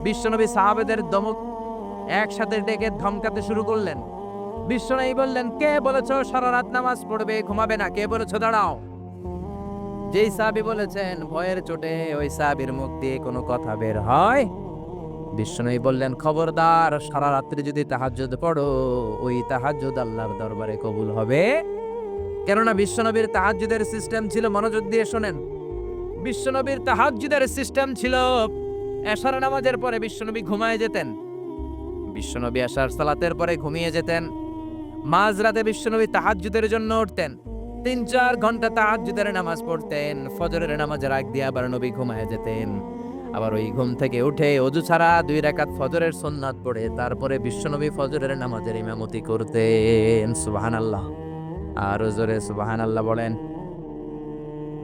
বিশ্বনবী সাহাবেদের দমক একসাথে ডেকে ধমকাতে শুরু করলেন। বিশ্বনবী বললেন, কে বলেছ সারা রাত নামাজ পড়বে, ঘুমাবে না? কে বলেছ? দাঁড়াও। যেই সাহাবি বলেছেন, ভয়ের চোটে ওই সাহাবির মুখ দিয়ে কোনো কথা বের হয়? বিশ্বনবী বললেন, খবরদার, সারা রাত্রি যদি তাহাজ্জুদ পড়ো, ওই তাহাজ্জুদ আল্লাহর দরবারে কবুল হবে। কেননা বিশ্বনবীর তাহাজ্জুদের সিস্টেম ছিল, মনোযোগ দিয়ে শোনেন। বিশ্বনবীর তাহাজ্জুদের সিস্টেম ছিল এশার নামাজের পরে বিশ্বনবী ঘুমায় যেতেন। বিশ্বনবী এশার সালাতের পরে ঘুমিয়ে যেতেন। মাঝরাতে বিশ্বনবী তাহাজ্জুদের জন্য উঠতেন। তিন চার ঘণ্টা তাহাজ্জুদের নামাজ পড়তেন, ফজরের নামাজের আগ দিয়ে আবার নবী ঘুমায় যেতেন। আবার ওই ঘুম থেকে উঠে অজু ছাড়া দুই রাকাত ফজরের সুন্নাত পড়ে, তারপরে বিশ্বনবী ফজরের নামাজের ইমামতি করতেন। সুবাহান আল্লাহ আর জোরে সুবাহান আল্লাহ বলেন।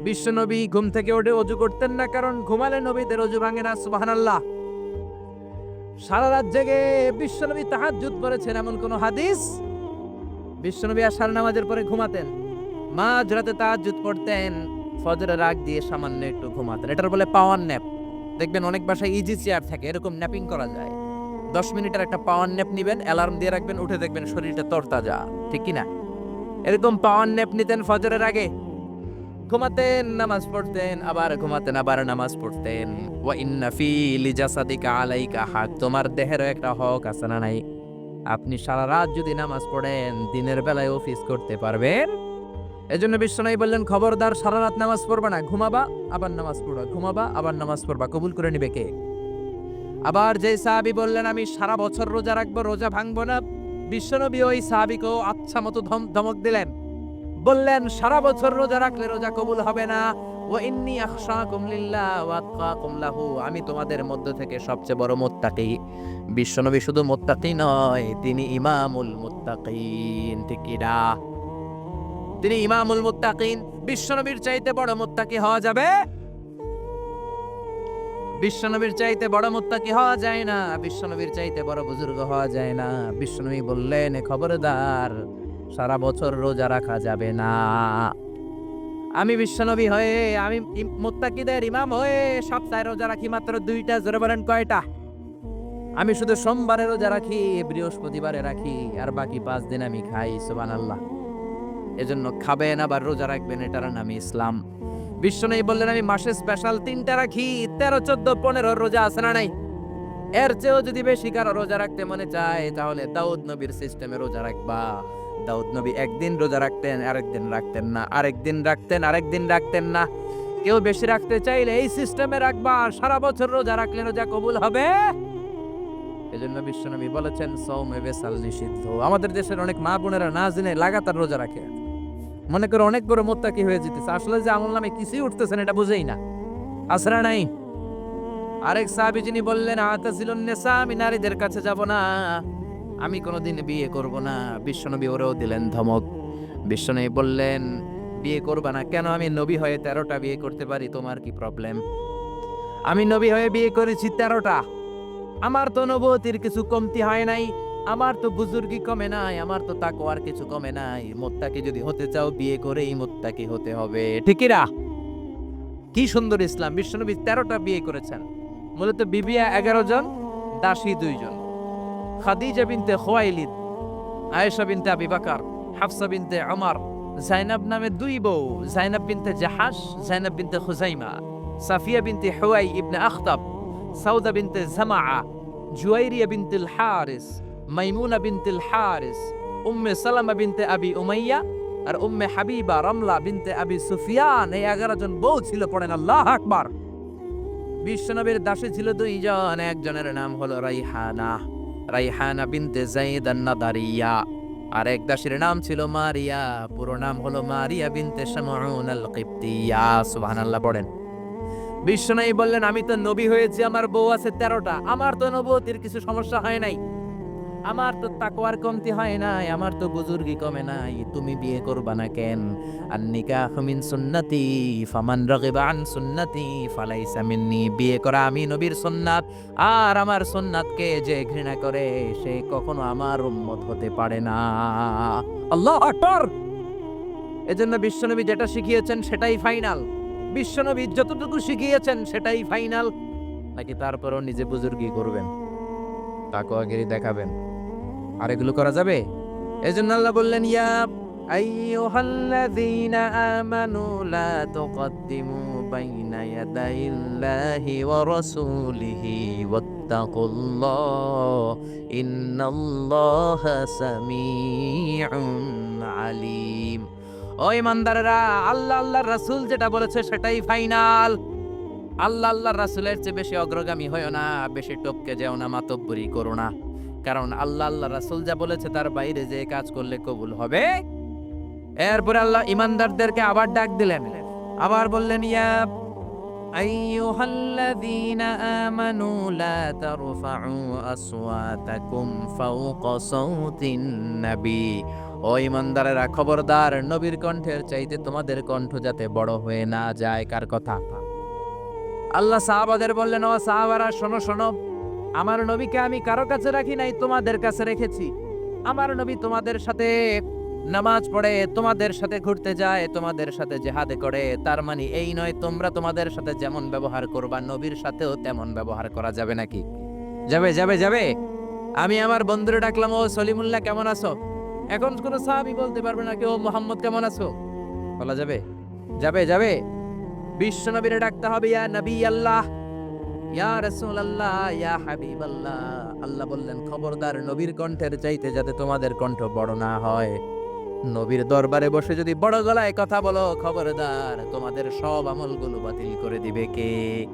বিশ্বনবী ঘুম থেকে উঠে অজু করতেন না, কারণ ঘুমালে নবীদের অজু ভাঙে না, সুবহানাল্লাহ। সারা রাত জেগে বিশ্বনবী তাহাজ্জুদ করেছেন এমন কোন হাদিস? বিশ্বনবী আশার নামাজের পরে ঘুমাতেন মাঝ রাতে তাহাজ্জুদ পড়তেন, ফজরের রাগ দিয়ে সামান্য একটু ঘুমাতেন। এটার বলে পাওয়ার ন্যাপ। দেখবেন অনেক বাসায় ইজি চেয়ার থাকে, এরকম ন্যাপিং করা যায়। দশ মিনিটের একটা পাওয়ার ন্যাপ নিবেন, অ্যালার্ম দিয়ে রাখবেন, উঠে দেখবেন শরীরটা তরতাজা, ঠিক কি না এরকম পাওয়ার ন্যাপ নিতেন ফজরের আগে। ঘুমাতেন, নামাজ পড়তেন, আবার ঘুমাতেন, আবার নামাজ পড়তেন। ওয়া ইন্না ফি লিজাসাদিকা আলাইকা হাক, তোমার দেহেরও একটা হক আছে না নাই? আপনি সারা রাত যদি নামাজ পড়েন, দিনের বেলায় অফিস করতে পারবেন? এজন্য বিশ্বনবী বললেন, খবরদার, সারা রাত নামাজ পড়বা না, ঘুমাবা, আবার নামাজ পড়বা, ঘুমাবা, আবার নামাজ পড়বা, কবুল করে নিবে কে? আবার যে সাহাবি বললেন, আমি সারা বছর রোজা রাখব, রোজা ভাঙবো না। বিশ্বনবী ওই সাহাবিকেও আচ্ছা মতো ধম- ধমক দিলেন। বললেন, সারা বছর রোজা রাখলে রোজা কবুল হবে না। আমি তোমাদের মধ্য থেকে সবচেয়ে বড় মুত্তাকি। বিশ্বনবী শুধু মুত্তাকি নয়, তিনি ইমামুল মুত্তাকিন। ঠিক কি না? তিনি ইমামুল মুত্তাকিন। বিশ্বনবীর চাইতে বড় মুত্তাকি হওয়া যাবে? বিশ্বনবীর চাইতে বড় মুত্তাকি হওয়া যায় না। বিশ্বনবীর চাইতে বড় বুজুর্গ হওয়া যায় না। বিশ্বনবী বললেন খবরদার সারা বছর রোজা রাখা যাবে না। আমি বিশ্বনবী হয়ে, আমি মুত্তাকিদের ইমাম হয়ে সপ্তাহে রোজা রাখি মাত্র দুইটা, জোরে বলেন কয়টা? আমি শুধু সোমবারে রোজা রাখি, বৃহস্পতিবারে রাখি, আর বাকি পাঁচ দিন আমি খাই সুবান আল্লাহ এজন্য খাবেন, আবার রোজা রাখবেন, এটার নাম ইসলাম। বিশ্ব নেই বললেন, আমি মাসে স্পেশাল তিনটা রাখি, তেরো, চোদ্দ, পনেরো রোজা আছে না নাই? এর চেয়েও যদি বেশি কারও রোজা রাখতে মনে চায়, তাহলে দাউদ নবীর সিস্টেমে রোজা রাখবা। দাউদ নবী একদিন রোজা রাখতেন, আরেকদিন রাখতেন না। আরেকদিন রাখতেন আরেকদিন রাখতেন না। কেউ বেশি রাখতে চাইলে এই সিস্টেমে রাখবা সারা বছর রোজা রাখলে রোজা কবুল হবে। এজন্য বিশ্বনবী বলেছেন সৌমে বেসাল নিষিদ্ধ। আমাদের দেশের অনেক মা বোনেরা না জেনে লাগাতার রোজা রাখে। মনে করে অনেক বড় মোত্তাকি হয়ে যেতেছে। আসলে যে আমল নামে কিছুই উঠতেছেন এটা বুঝেই না। আসরা নাই। আরেক সাহাবি যিনি বললেন আতাজিলুন নেসা, আমি নারীদের কাছে যাব না। আমি কোনোদিন বিয়ে করব না। বিশ্বনবী ওরেও দিলেন ধমক। বিশ্বনবী বললেন, বিয়ে করবা না। কেন? আমি নবী হয়ে তেরোটা বিয়ে করতে পারি, তোমার কি প্রবলেম আমি নবী হয়ে বিয়ে করেছি তেরোটা। আমার তো নবতির কিছু কমতি হয় নাই। আমার তো বুজুর্গি কমে নাই। আমার তো তাকওয়ার কিছু কমে নাই। মোত্তাকি যদি হতে চাও, বিয়ে করেই মোত্তাকি হতে হবে। ঠিকিরা কি সুন্দর ইসলাম। বিশ্বনবী তেরোটা বিয়ে করেছেন। মূলত বিবিয়া এগারো জন, দাসী দুইজন। খাদিজা বিনতে খোয়াইলিদ, আয়েশা বিনতে আবি বাকার, হাফসা বিনতে আমার, জাইনাব নামে দুই বউ, Zainab bint Jahsh Zainab bint Khuzaymah, Safiyyah bint Huyayy ibn Akhtab, Sawdah bint Zamah Juwayriyah বিনতিল হারিস মাইমুনা বিনতিল হারিস Umm Salamah bint Abi Umayyah আর Umm Habiba Ramla bint Abi Sufyan, এই এগারো জন বউ ছিল, পড়েন আল্লাহ আকবার। বিশ্বনবীর দাসে ছিল দুইজন, একজনের নাম হলো রাইহানা। রাইহানা বিনতে জাইদ নাদারিয়া আর এক দাসীর নাম ছিল মারিয়া, পুরো নাম হলো মারিয়া বিনতে শামউন আল কিবতিয়া সুবহানাল্লাহ, পড়েন। বিশ্বনবী বললেন, আমি তো নবী হয়েছি, আমার বউ আছে তেরোটা। আমার তো নবতির কিছু সমস্যা হয় নাই। আমার তো তাকওয়ার কমতি হয় নাই, আমার তো বুজুর্গি কমে নাই, তুমি বিয়ে করবা না কেন? আর নিকাহ মিন সুন্নতি, ফামান রাগিবা আন সুন্নতি, ফালাইসা মিন্নি, বিয়ে করা আমি নবীর সুন্নাত, আর আমার সুন্নাতকে যে ঘৃণা করে, সে কখনো আমার উম্মত হতে পারে না। আল্লাহ আকবার! এজন্য বিশ্বনবী যেটা শিখিয়েছেন সেটাই ফাইনাল। বিশ্বনবী যতটুকু শিখিয়েছেন সেটাই ফাইনাল। নাকি তারপরও নিজে বুজুর্গি করবেন? তাকওয়াগিরি দেখাবেন। আর এগুলো করা যাবে? এজন্য আল্লাহ বললেন, ইয়া আইয়ুহাল্লাযীনা আমানু লা তুকদ্দিমু বাইনা ইয়াদাইল্লাহি ওয়া রাসূলিহি ওয়াত্তাকুল্লাহ। ইন্নাল্লাহা সামিউন আলিম। ও ইমানদারেরা আল্লাহ আল্লাহর রাসূল যেটা বলেছে সেটাই ফাইনাল। আল্লাহ আল্লাহর রাসূলের চেয়ে বেশি অগ্রগামী হয়েও না, বেশি টপকে যেও না, মাতব্বরি করো না। কারণ আল্লাহ আল্লাহ রাসূল যা বলেছে তার বাইরে যে কাজ করলে কবুল হবে। এরপরে আল্লাহ ইমানদারদেরকে আবার ডাক দিলেন। আবার বললেন, ইয়া আইয়ুহাল্লাযীনা আমানু লা তারফা'উ আসওয়াতাকুম ফাওকা সাওতিন নবী। ও ইমানদারেরা, খবরদার, নবীর কণ্ঠের চাইতে তোমাদের কণ্ঠ যাতে বড় হয়ে না যায়, কার কথা? আল্লাহ সাহাবাদের বললেন, ও সাহাবারা, শোনো শোনো। আমার নবীকে আমি কারও কাছে রাখি নাই, তোমাদের কাছে রেখেছি। আমার নবী তোমাদের সাথে নামাজ পড়ে, তোমাদের সাথে ঘুরতে যায়, তোমাদের সাথে জেহাদে করে। তার মানে এই নয়, তোমরা তোমাদের সাথে যেমন ব্যবহার করবা, নবীর সাথেও তেমন ব্যবহার করা যাবে নাকি? যাবে যাবে যাবে। আমি আমার বন্ধুরে ডাকলাম, ও সলিমুল্লাহ, কেমন আছো? এখন কোনো সাহাবি বলতে পারবে না কেউ মোহাম্মদ, কেমন আছো? বলা যাবে। যাবে যাবে। বিশ্ব নবীরে ডাকতে হবে, ইয়া নবী আল্লাহ ইয়া রাসূল আল্লাহ ইয়া হাবিব আল্লাহ আল্লাহ বললেন, খবরদার নবীর কণ্ঠের চাইতে যাতে তোমাদের কণ্ঠ বড় না হয়। নবীর দরবারে বসে যদি বড় গলায় কথা বলো, খবরদার, তোমাদের সব আমলগুলো বাতিল করে দিবে কে?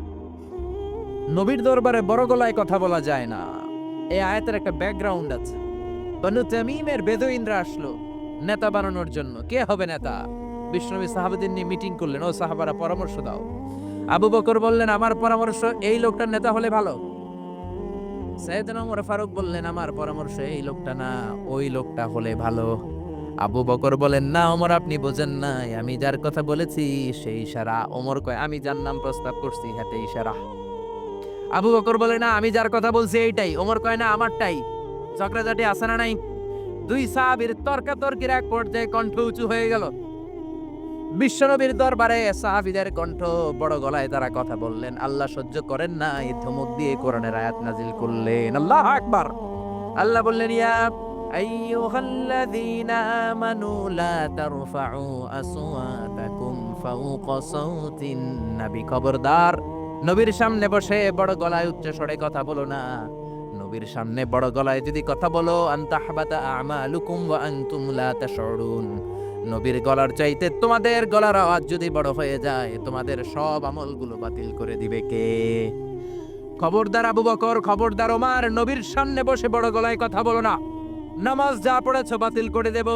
নবীর দরবারে বড় গলায় কথা বলা যায় না। এই আয়াতের একটা ব্যাকগ্রাউন্ড আছে। বনু তামিমের বেদুইনরা আসলো নেতা বানানোর জন্য। কে হবে নেতা? বিষ্ণবী সাহাবাদের নিয়ে মিটিং করলেন। ও সাহাবারা পরামর্শ দাও। আবু বকর বললেন, আমার পরামর্শ, এই লোকটার নেতা হলে ভালো। সৈয়দনা ওমর ফারুক বললেন, আমার পরামর্শ, এই লোকটা না, ওই লোকটা হলে ভালো। আবু বকর বলেন, না ওমর আপনি বোঝেন নাই। আমি যার কথা বলেছি, সেই ইশারা ওমর কয়, আমি যার নাম প্রস্তাব করছি হাতে ইশারা। আবু বকর বলে, না, আমি যার কথা বলছি, এইটাই। ওমর কয়, না, আমারটাই। ঝগড়াঝাটি আছে না নাই? দুই সাহাবীর তর্কাতর্কির এক পর্যায়ে কণ্ঠ উঁচু হয়ে গেল। বিশ্বনবীর দরবারে সাহাবীদের কণ্ঠ বড় গলায় তারা কথা বললেন, আল্লাহ সহ্য করেন না এই ধমক দিয়ে কোরআনের আয়াত নাজিল করলেন। আল্লাহ আকবার। আল্লাহ বললেন, ইয়া আইয়ুহাল্লাযীনা আমানু লা তারফা'উ আসওয়াতাকুম ফাওকা সাওতিন নবী খবরদার, নবীর সামনে বসে বড় গলায় উচ্চ স্বরে কথা বলো না। নবীর সামনে বড় গলায় যদি কথা বলো আন্তাহবাতা আমালুকুম ওয়া আনতুম লা তাশউরুন। নবীর গলার চাইতে তোমাদের গলার আওয়াজ যদি বড় হয়ে যায়, তোমাদের সব আমলগুলো বাতিল করে দিবে কে? খবরদার আবু বকর, খবরদার ওমার, নবীর সামনে বসে বড় গলায় কথা বলো না। নামাজ যা পড়েছো বাতিল করে দেব।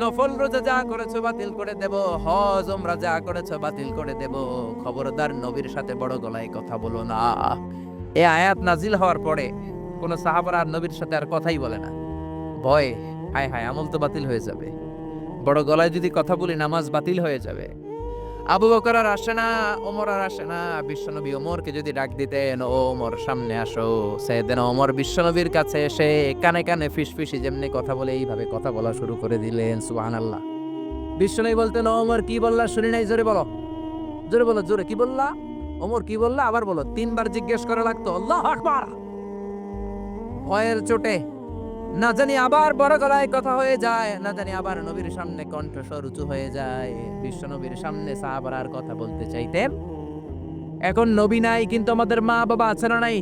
নফল রোজা যা করেছ বাতিল করে দেব। হজ ওমরা যা করেছ বাতিল করে দেব। খবরদার নবীর সাথে বড় গলায় কথা বলো না। এ আয়াত নাজিল হওয়ার পরে কোন সাহাবারা আর নবীর সাথে আর কথাই বলে না। ভয়, হায় হায়, আমল তো বাতিল হয়ে যাবে। বড় গলায় যদি কথা বলি, নামাজ বাতিল হয়ে যাবে। আবু বকর আর আসে না, ওমর আর আসে না। বিশ্বনবী ওমরকে যদি ডাক দিতেন ও ওমর, সামনে আসো। সেদিন ওমর বিশ্বনবীর কাছে এসে কানে কানে ফিসফিসি যেমনি কথা বলে, এইভাবে কথা বলা শুরু করে দিলেন সুহান আল্লাহ বিশ্বনবী বলতেন "ও ওমর, কি বললা? শুনি নাই, জোরে বলো। জোরে বলো, জোরে, কি বললা? ওমর, কি বললা? আবার বলো, তিনবার জিজ্ঞেস করা লাগতো। আল্লাহ ভয়ের চোটে। না জানি আবার বড় গলায় কথা হয়ে যায়, না জানি আবার নবীর সামনে কণ্ঠস্বর উঁচু হয়ে যায়। বিশ্ব নবীর সামনে সাহাবার আর কথা বলতে চাইতেন এখন নবী নাই, কিন্তু আমাদের মা বাবা আছে না নাই?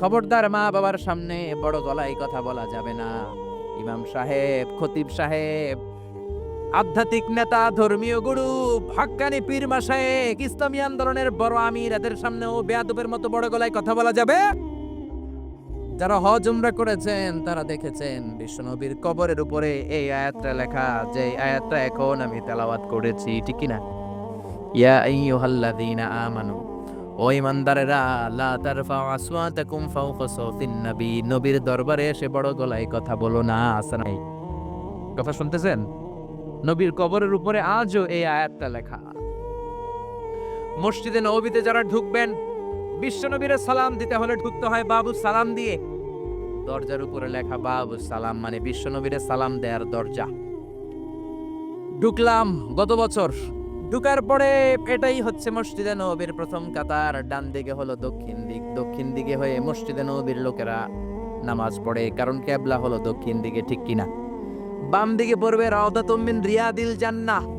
খবরদার মা বাবার সামনে বড় গলায় কথা বলা যাবে না। ইমাম সাহেব, খতিব সাহেব, আধ্যাত্মিক নেতা, ধর্মীয় গুরু হাক্কানি পীর মাসায়েক ইসলামী আন্দোলনের বড় আমির, এদের সামনেও বেয়াদবের মতো বড় গলায় কথা বলা যাবে? যারা হজ উমরা করেছেন, তারা দেখেছেন বিশ্বনবীর কবরের উপরে এই আয়াতটা লেখা, যে আয়াতটা এখন আমি তেলাওয়াত করেছি, ঠিক না ইয়া আইয়ুহাল্লাযীনা আমানু, ও ইমানদারেরা লা তারফাউ আসওয়াতাকুম ফাওকা সাওতিন নবী, নবীর দরবারে এসে বড় গলায় কথা বলো না আছে নাই। কথা শুনতেছেন? নবীর কবরের উপরে আজও এই আয়াতটা লেখা। মসজিদে নবীতে যারা ঢুকবেন বিশ্বনবীর সালাম দিতে হলে ঢুকতে হয় বাবু সালাম দিয়ে। দরজার উপরে লেখা বাবু সালাম মানে বিশ্বনবীর সালাম দেয়ার দরজা। ঢুকলাম গত বছর। ঢুকার পরে এটাই হচ্ছে মসজিদে নবীর প্রথম কাতার। ডান দিকে হলো দক্ষিণ দিক। দক্ষিণ দিকে হয়ে মসজিদে নবীর লোকেরা নামাজ পড়ে, কারণ কেবলা হলো দক্ষিণ দিকে ঠিক কিনা। বাম দিকে পড়বে রাউদাতুম মিন রিয়াদিল জান্নাহ।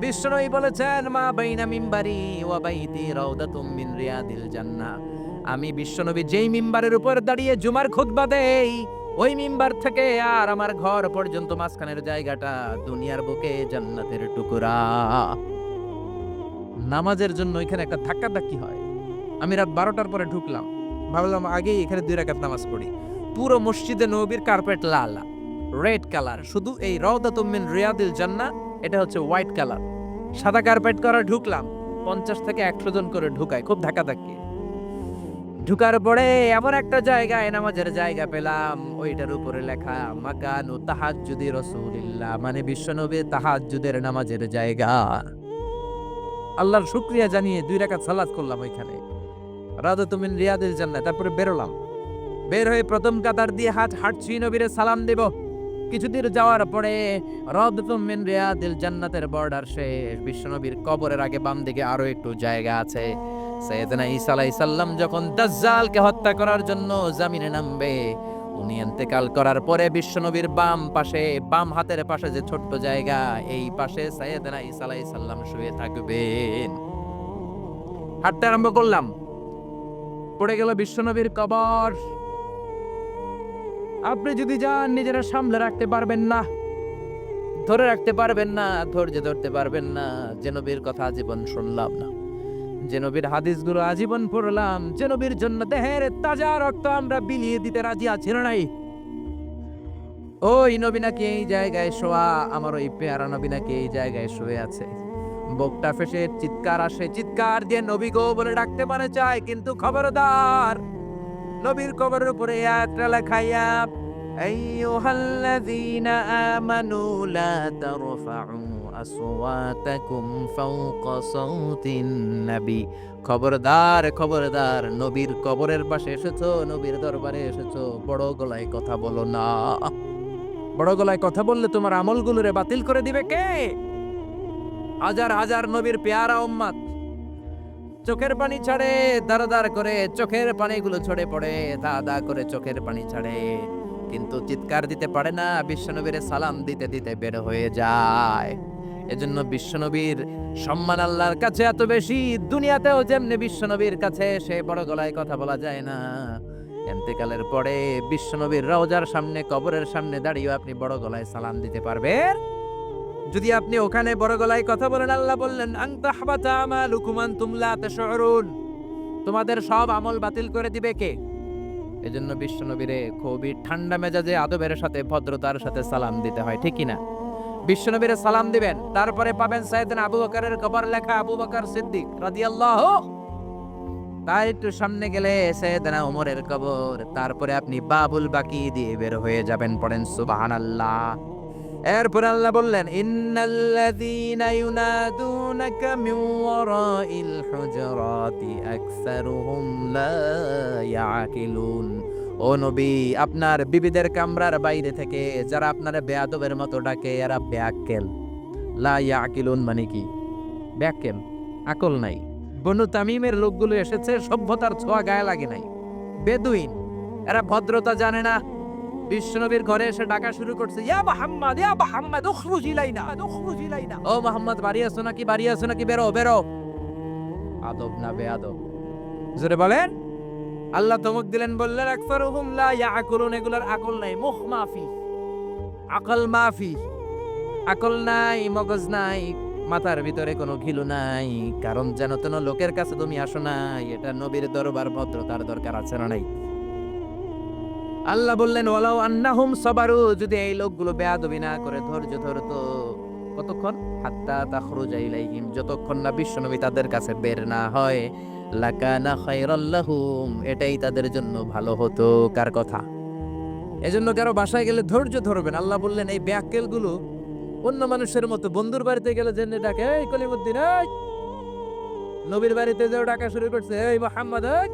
বিষ্ণুই বলেছেন, মা বাইনা মিম্বারি, ওয়া বাইতি রাউদাতুম মিন রিয়াদিল জান্নাহ। আমি বিশ্বনবী যেই মিম্বারের উপর দাঁড়িয়ে জুমার খুতবা দেই, ওই মিম্বার থেকে আর আমার ঘর পর্যন্ত মাঝখানের জায়গাটা দুনিয়ার বুকে জান্নাতের টুকরা। নামাজের জন্য এখানে একটা ধাক্কা ধাক্কি হয়। আমি রাত বারোটার পরে ঢুকলাম। ভাবলাম আগেই এখানে দুই রাকাত নামাজ পড়ি। পুরো মসজিদে নবীর কার্পেট লাল রেড কালার শুধু এই রওদা তুমিন রিয়াদিল জান্না এটা হচ্ছে হোয়াইট কালার সাদা কার্পেট করা ঢুকলাম, পঞ্চাশ থেকে একশো জন করে ঢুকায়, খুব ধাক্কা ধাক্কি ঢুকার পরে এমন একটা জায়গায়, নামাজের জায়গা পেলাম, ওইটার উপরে লেখা, মাকান ও তাহাজ্জুদি রসুলিল্লাহ মানে বিশ্বনবী তাহাজ্জুদের নামাজের জায়গা। আল্লাহর শুক্রিয়া জানিয়ে দুই রাকাত সালাদ করলাম ওইখানে। রাদা তুমিন রিয়াদিল জান্নাত তারপরে বেরোলাম। বের হয়ে প্রথম কাতার দিয়ে হাত হাঁটছি নবীরে সালাম দেব। কিছুদিন যাওয়ার পরে রদ তুমিন রিয়াদিল জান্নাতের বর্ডার শেষ। বিশ্বনবীর কবরের আগে বাম দিকে আরও একটু জায়গা আছে। সৈয়দনা ঈসা আলাইহিস যখন দাজ্জালকে হত্যা করার জন্য জামিনে নামবে, উনি ইন্তেকাল করার পরে বিশ্বনবীর বাম পাশে, বাম হাতের পাশে যে ছোট্ট জায়গা, এই পাশে সৈয়দনা ঈসা আলাইহিস শুয়ে থাকবেন। হাঁটতে আরম্ভ করলাম। পড়ে গেল বিশ্বনবীর কবর। আপনি যদি যান, নিজেরা সামলে রাখতে পারবেন না। ধরে রাখতে পারবেন না, ধৈর্য ধরতে পারবেন না। যে নবীর কথা আজীবন শুনলাম না। যে নবীর হাদিসগুলো আজীবন পড়লাম, যে নবীর জন্য দেহের তাজা রক্ত আমরা বিলিয়ে দিতে রাজি আছি নাই? ওই নবী নাকি এই জায়গায় শোয়া, আমার ওই পেয়ারা নবী নাকি এই জায়গায় শুয়ে আছে। বুকটা ফেসে, চিৎকার আসে, চিৎকার দিয়ে নবী গো বলে ডাকতে পারে চায়, কিন্তু খবরদার নবীর কবরের উপরে একটা লেখাইয়া أيها الذين آمنوا لا ترفعوا أصواتكم فوق صوت النبي খবরদার খবরদার নবীর কবরের পাশে এসেছো নবীর দরবারে এসেছো বড় গলায় কথা বলো না বড় গলায় কথা বললে তোমার আমলগুলোরে বাতিল করে দিবে কে হাজার হাজার নবীর পেয়ারা উম্মাত চোখের পানি ছাড়ে, দাঁড়া দাঁড় করে চোখের পানিগুলো ছড়ে পড়ে দা দা করে চোখের পানি ছাড়ে। কিন্তু চিৎকার দিতে পারে না, বিশ্বনবীর সালাম দিতে দিতে বের হয়ে যায়। এজন্য বিশ্বনবীর সম্মান আল্লাহর কাছে এত বেশি, দুনিয়াতেও যেমনি বিশ্বনবীর কাছে সে বড় গলায় কথা বলা যায় না। এন্তেকালের পরে বিশ্বনবীর রওজার সামনে, কবরের সামনে দাঁড়িয়ে আপনি বড় গলায় সালাম দিতে পারবেন। যদি আপনি ওখানে বড় গলায় কথা বলেন, আল্লাহ বললেন তাশউরুন। তোমাদের সব আমল বাতিল করে দিবে কে? এজন্য বিশ্বনবীরে খুবই ঠান্ডা মেজাজে আদবের সাথে, ভদ্রতার সাথে সালাম দিতে হয়, ঠিক না বিশ্বনবীরে সালাম দিবেন, তারপরে পাবেন সাইয়েদনা আবু বকরের কবর লেখা আবু বকর সিদ্দিক রাদিয়াল্লাহু। তার একটু সামনে গেলে সৈয়দনা ওমরের কবর, তারপরে আপনি বাবুল বাকি দিয়ে বের হয়ে যাবেন, পড়েন সুবহানাল্লাহ। এরপর আল্লাহ বললেন, ইন্নাল্লাযীনা ইউনাদুনাকা মিন ওয়ারাইল হুজুরাতি আকসারুহুম লা ইয়াকিলুন। ও নবী, আপনার বিবিদের কামরার বাইরে থেকে যারা আপনার বেয়াদবের মতো ডাকে, এরা বেয়াক্কেল। লা ইয়াকিলুন মানে কি? বেয়াক্কেল, আকল নাই। বনু তামিমের লোকগুলো এসেছে, সভ্যতার ছোঁয়া গায়ে লাগে নাই। বেদুইন, এরা ভদ্রতা জানে না বিশ্বনবীর ঘরে এসে ডাকা শুরু করছে ইয়া মুহাম্মদ ইয়া মুহাম্মদ উখরুজ ইলাইনা উখরুজ ইলাইনা। ও মুহাম্মদ বাড়ি আছো নাকি বাড়ি আছো নাকি বেরো বেরো। আদব না বেয়াদব জোরে বলেন। আল্লাহ তমুক দিলেন বললেন আকসারুহুম লা ইয়াকুলুন এগুলার আকল নাই মুখ মাফি। আকল মাফি। আকল নাই মগজ নাই মাথার ভিতরে কোনো ঘিলু নাই কারণ যেন তেন লোকের কাছে তুমি আসো নাই এটা নবীর দরবার ভদ্রতার দরকার আছে না নাই? আল্লাহ বললেন, ওয়ালাউ আন্নাহুম সাবারু যদি এই লোকগুলো বেয়াদবি না করে, ধৈর্য ধরতো কতক্ষণ? হাত্তা তাখরুজা ইলাইহিম, যতক্ষণ না বিশ্বনবী তাদের কাছে বের না হয়। লাকানা খায়রাল্লাহুম এটাই তাদের জন্য ভালো হতো। কার কথা? এজন্য কারও বাসায় গেলে ধৈর্য ধরবেন। আল্লাহ বললেন, এই ব্যাকেলগুলো অন্য মানুষের মতো বন্ধুর বাড়িতে গেলে জেনে ডাকে, এই কলিমুদ্দিন, এই! নবীর বাড়িতে যেও, ডাকা শুরু করছে, এই মোহাম্মদ, এই!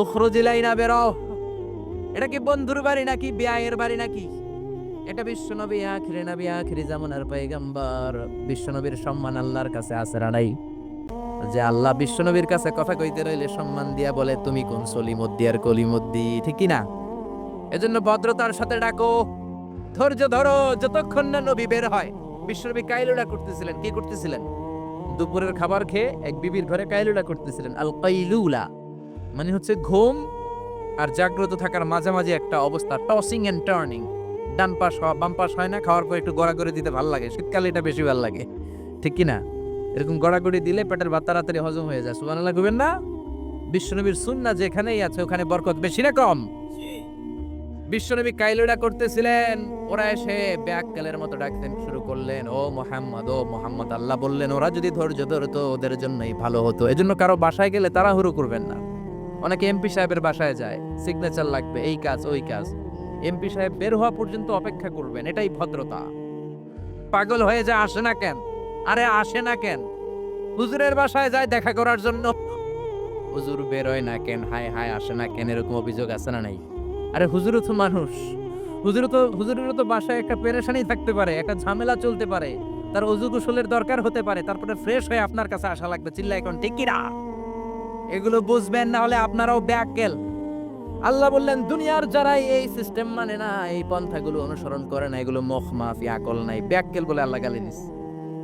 উখরুজ ইলাইনা, বেরো! এটা কি বন্ধুর বাড়ি নাকি বিয়ায়ের বাড়ি নাকি? এটা বিশ্বনবী আখিরে নবী আখিরি জামানার পয়গম্বর। বিশ্বনবীর সম্মান আল্লাহর কাছে না নাই? যে আল্লাহ বিশ্বনবীর কাছে কথা কইতে রইলে সম্মান দিয়া বলে, তুমি কোন সলিমদ্দি আর কলিমদ্দি? ঠিক কি না? এজন্য ভদ্রতার সাথে ডাকো। ধৈর্য ধরো, যতক্ষণ না নবী বের হয়। বিশ্বনবী কাইলুলা করতেছিলেন। কি করতেছিলেন? দুপুরের খাবার খেয়ে এক বিবির ঘরে কাইলুলা করতেছিলেন। আল কাইলুলা মানে হচ্ছে ঘুম আর জাগ্রত থাকার মাঝামাঝি একটা অবস্থা টসিং অ্যান্ড টার্নিং ডান পাশ বাম পাশ হয় না, খাওয়ার পর একটু গড়াগড়ি দিতে ভালো লাগে, শীতকালে এটা বেশি ভালো লাগে। ঠিক কি না? এরকম গড়াগড়ি দিলে পেটের ভাত তাড়াতাড়ি হজম হয়ে যায়, সুবহানাল্লাহ কইবেন না? বিশ্বনবীর সুন্নাহ যেখানেই আছে, ওখানে বরকত বেশি না কম? বিশ্বনবী কাইলোডা করতেছিলেন, ওরা এসে ব্যাককালের মতো ডাকতেন, শুরু করলেন, ও মোহাম্মদ ও মোহাম্মদ, আল্লাহ বললেন, ওরা যদি ধৈর্য ধরতো, ওদের জন্যই ভালো হতো। এজন্য কারও বাসায় গেলে তাড়াহুড়ো করবেন না। অনেকে এমপি সাহেবের বাসায় যায়। সিগনেচার লাগবে, এই কাজ, ওই কাজ। এমপি সাহেব বের হওয়া পর্যন্ত অপেক্ষা করবেন, এটাই ভদ্রতা। পাগল হয়ে যায় আসে না কেন? আরে, আসে না কেন? হুজুরের বাসায় যায় দেখা করার জন্য। হুজুর বেরোয় না কেন? হায় হায়, আসে না কেন? এরকম অভিযোগ আছে না নাই? আরে, হুজুরও তো মানুষ। হুজুরও তো, হুজুরেরও তো বাসায় একটা পেরেশানি থাকতে পারে, একটা ঝামেলা চলতে পারে। তার অজু কুশলের দরকার হতে পারে, তারপরে ফ্রেশ হয়ে আপনার কাছে আসা লাগবে চিল্লা এখন না এগুলো বুঝবেন না হলে আপনারাও ব্যাকেল। আল্লাহ বললেন, দুনিয়ার যারাই এই সিস্টেম মানে না, এই পন্থাগুলো অনুসরণ করে না, এগুলো মুখ মাফি, আকল নাই ব্যাককেল বলে আল্লাহ গালি দিস।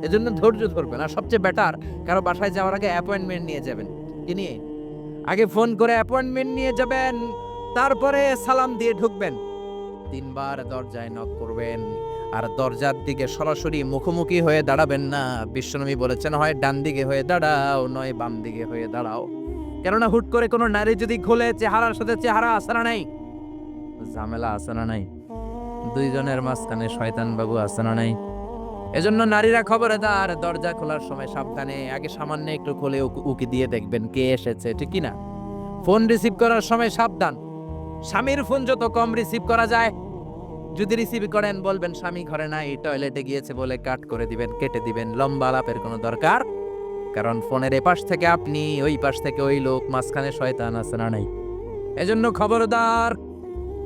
এজন্য ধৈর্য ধরবেন। আর সবচেয়ে বেটার কারও বাসায় যাওয়ার আগে অ্যাপয়েন্টমেন্ট নিয়ে যাবেন। কি নিয়ে? আগে ফোন করে অ্যাপয়েন্টমেন্ট নিয়ে যাবেন, তারপরে সালাম দিয়ে ঢুকবেন। তিনবার দরজায় নক করবেন, আর দরজার দিকে সরাসরি মুখোমুখি হয়ে দাঁড়াবেন না। বিশ্বনবী বলেছেন, হয় ডান দিকে হয়ে দাঁড়াও, নয় বাম দিকে হয়ে দাঁড়াও। কেননা হুট করে কোনো নারী যদি খোলে, চেহারার সাথে চেহারা আসারা নাই। ঝামেলা আসারা নাই। দুইজনের মাঝখানে শয়তান বাবু আসারা নাই। এজন্য নারীরা খবরদার, দরজা খোলার সময় সাবধানে, আগে সামান্য একটু খুলে উকি- দিয়ে দেখবেন কে এসেছে, ঠিক না ফোন রিসিভ করার সময় সাবধান। স্বামীর ফোন যত কম রিসিভ করা যায়, যদি রিসিভ করেন বলবেন, স্বামী ঘরে নাই, টয়লেটে গিয়েছে বলে কাট করে দিবেন, কেটে দিবেন, লম্বা আলাপের কোনো দরকার কারণ ফোনের এপাশ থেকে আপনি, ওই পাশ থেকে ওই লোক, মাঝখানে শয়তান আছে না নাই। এজন্য খবরদার,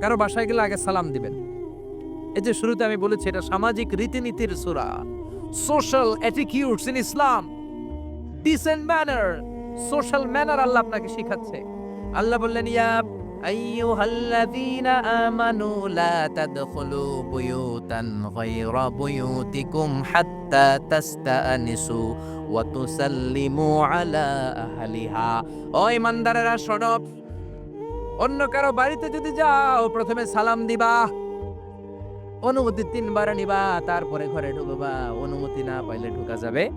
কারও বাসায় গেলে আগে সালাম দিবেন। এই যে শুরুতে আমি বলেছি, এটা সামাজিক রীতিনীতির সুরা। Social attitudes in Islam decent manner social manner Allah আপনাকে শিখাচ্ছে। আল্লাহ বললেন, ইয়া আইয়ুহাল্লাযীনা আমানু লা তাদখুলু বুয়ুতান গায়রা বুয়ুতিকুম হাত্তা তাস্তানিসু ওয়া তুসাল্লিমু আলা আহলিহা ও ইমানদারেরা, শোনো। অন্য কারও বাড়িতে যদি যাও, প্রথমে সালাম দিবা। অনুমতি তিনবার নিবা, তারপরে ঘরে ঢুকবা। অনুমতি না পাইলে ঢুকা যাবে।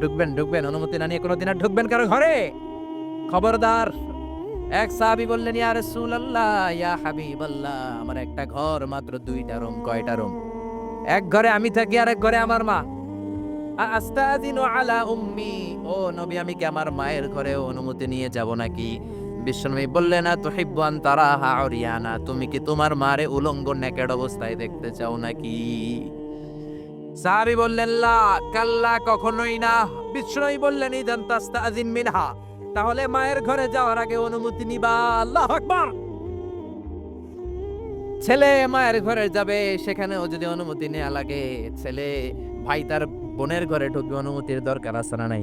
ঢুকবেন ঢুকবেন, অনুমতি না নিয়ে কোনোদিন আর ঢুকবেন কারও ঘরে? খবরদার, এক সাহাবী বললেন, ইয়া রাসূলুল্লাহ, ইয়া হাবিবাল্লাহ, আমার একটা ঘর, মাত্র দুইটা রুম, কয়টা রুম? এক ঘরে আমি থাকি আর এক ঘরে আমার মা। আ- আস্তাযিনু আলা উম্মি। ও নবী, আমি কি আমার মায়ের ঘরে অনুমতি নিয়ে যাব নাকি? বিশ্বনবী বললেন না তুহিব্বান তারাহা উরিয়ানা তুমি কি তোমার মারে উলঙ্গ, নেকেড অবস্থায় দেখতে চাও নাকি? সাহাবী বললেন, লা, কাল্লা, কখনোই না। বিশ্বনবী বললেন, ইদান তাস্তাযিন মিনহা। তাহলে মায়ের ঘরে যাওয়ার আগে অনুমতি নিবা। আল্লাহ আকবার! ছেলে মায়ের ঘরে যাবে, সেখানেও যদি অনুমতি নেওয়া লাগে, ছেলে ভাই তার বোনের ঘরে ঢুকবে অনুমতির দরকার আছে না নাই?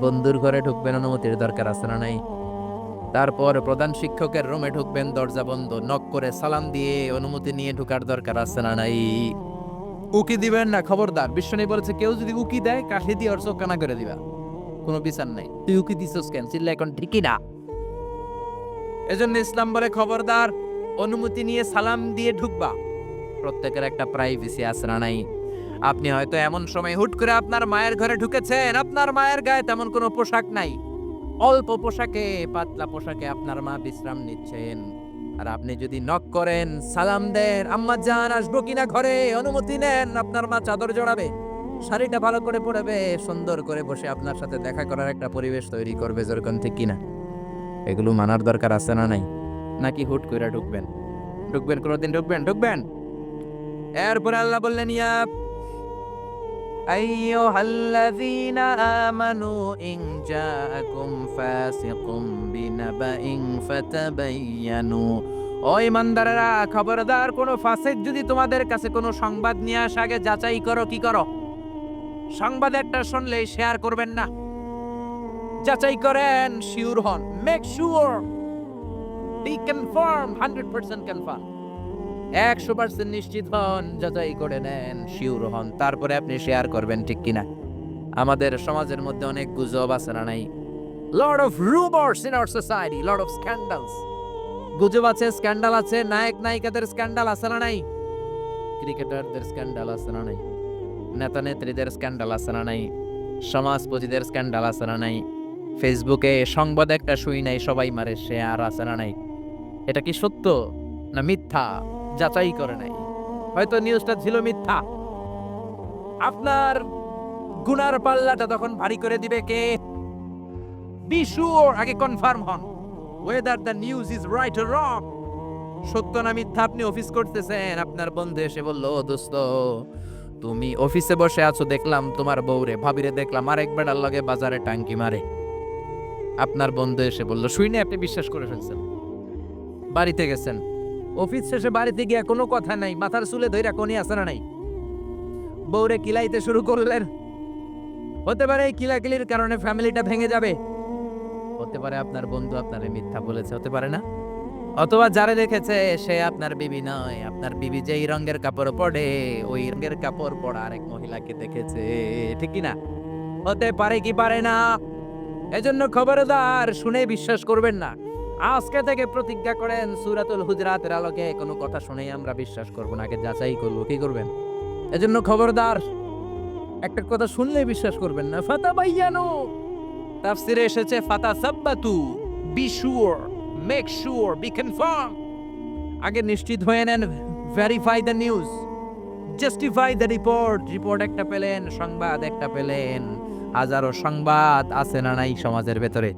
বন্ধুর ঘরে ঢুকবেন অনুমতির দরকার আছে না নাই? তারপর প্রধান শিক্ষকের রুমে ঢুকবেন, দরজা বন্ধ নক করে সালাম দিয়ে অনুমতি নিয়ে ঢুকার দরকার আছে না নাই? উকি দিবেন না, খবরদার। বিশ্বনী বলেছে, কেউ যদি উকি দেয়, কাঠি দিয়ে ওর চোখ কানা করে দিবা। কোনো বিচার নাই। তুই উকি দিছস কেন? চিল্লা এখন ঠিকই না। এজন্য ইসলাম বলে, খবরদার, অনুমতি নিয়ে সালাম দিয়ে ঢুকবা। প্রত্যেকের একটা প্রাইভেসি আছে না নাই? আপনি হয়তো এমন সময় হুট করে আপনার মায়ের ঘরে ঢুকেছেন। আপনার মায়ের গায়ে তেমন কোনো পোশাক নাই। অল্প পোশাকে, পাতলা পোশাকে আপনার মা বিশ্রাম নিচ্ছেন। আর আপনি যদি নক করেন, সালাম দেন, আম্মা জান আসব কিনা ঘরে, অনুমতি নেন, আপনার মা চাদর জড়াবে, শাড়িটা ভালো করে পরবে সুন্দর করে বসে আপনার সাথে দেখা করার একটা পরিবেশ তৈরি করবে যেরকম ঠিক কিনা? এগুলো মানার দরকার আছে না নাই? নাকি হুট করে ঢুকবেন? ঢুকবেন, কোনোদিন ঢুকবেন ঢুকবেন? এরপরে আল্লাহ বললেন, ইয়া أيها الذين آمنوا إن جاءكم فاسق بنبأ فتبينوا ও ইমানদারেরা খবরদার কোনো ফাসেক যদি তোমাদের কাছে কোনো সংবাদ নিয়ে আসে আগে যাচাই করো কি করো সংবাদ একটা শুনলেই শেয়ার করবেন না যাচাই করেন শিওর হন make sure be confirm hundred percent confirm একশো পার্সেন্ট নিশ্চিত হন, যাচাই করে নেন, শিওর হন, তারপরে আপনি শেয়ার করবেন, ঠিক কিনা? আমাদের সমাজের মধ্যে অনেক গুজব আছে না নাই? Lord of rumours in our society lord of scandals গুজব আছে স্ক্যান্ডাল আছে, নায়ক, নায়িকাদের স্ক্যান্ডাল আছে না নাই? ক্রিকেটারদের স্ক্যান্ডাল আছে না নাই? নেতা, নেত্রীদের স্ক্যান্ডাল আছে না নাই? সমাজপতিদের স্ক্যান্ডাল আছে না নাই? ফেসবুকে সংবাদ একটা শুই নাই, সবাই মারে শেয়ার আছে না নাই? এটা কি সত্য না মিথ্যা? যাচাই করে নাই। হয়তো নিউজটা ছিল মিথ্যা। আপনার গুনার পাল্লাটা তখন ভারী করে দিবে কে? বি শিওর আগে কনফার্ম হন whether the news is right or wrong সত্য না মিথ্যা আপনি অফিস করতেছেন, আপনার বন্ধু এসে বলল, "ও দোস্ত, তুমি অফিসে বসে আছো, দেখলাম তোমার বউরে, ভাবিরে দেখলাম আরেক বেড়ার লগে বাজারে টাঙ্কি মারে। আপনার বন্ধু এসে বলল শুইনে আপনি বিশ্বাস করে ফেলছেন। বাড়িতে গেছেন। অফিস শেষে বাড়িতে গিয়ে কোনো কথা নাই, মাথার চুলে ধইরা কোনি আছে না নাই? বউরে কিলাইতে শুরু করলেন। হতে পারে এই কিলাকিলির কারণে ফ্যামিলিটা ভেঙে যাবে। হতে পারে আপনার বন্ধু আপনারে মিথ্যা বলেছে, হতে পারে না? অথবা যারে দেখেছে সে আপনার বিবি নয়, আপনার বিবি যেই রঙের কাপড় পরে ওই রঙের কাপড় পরা আরেক মহিলাকে দেখেছে, ঠিক কি না হতে পারে কি পারে না? এজন্য খবরদার, শুনে বিশ্বাস করবেন না। আজকে থেকে প্রতিজ্ঞা করেন, সুরাতুল হুজরাতের আলোকে কোনো কথা শুনেই আমরা বিশ্বাস করব না, আগে যাচাই করব, কি করবেন? এজন্য খবরদার, একটা কথা শুনলে বিশ্বাস করবেন না ফাতা বাইয়ানো তাফসিরে এসেছে ফাতা সাব্বাতু be sure make sure be confirm আগে নিশ্চিত হয়ে নেন verify the news justify the report report একটা পেলেন, সংবাদ একটা পেলেন। হাজারো সংবাদ আছে না নাই সমাজের ভেতরে?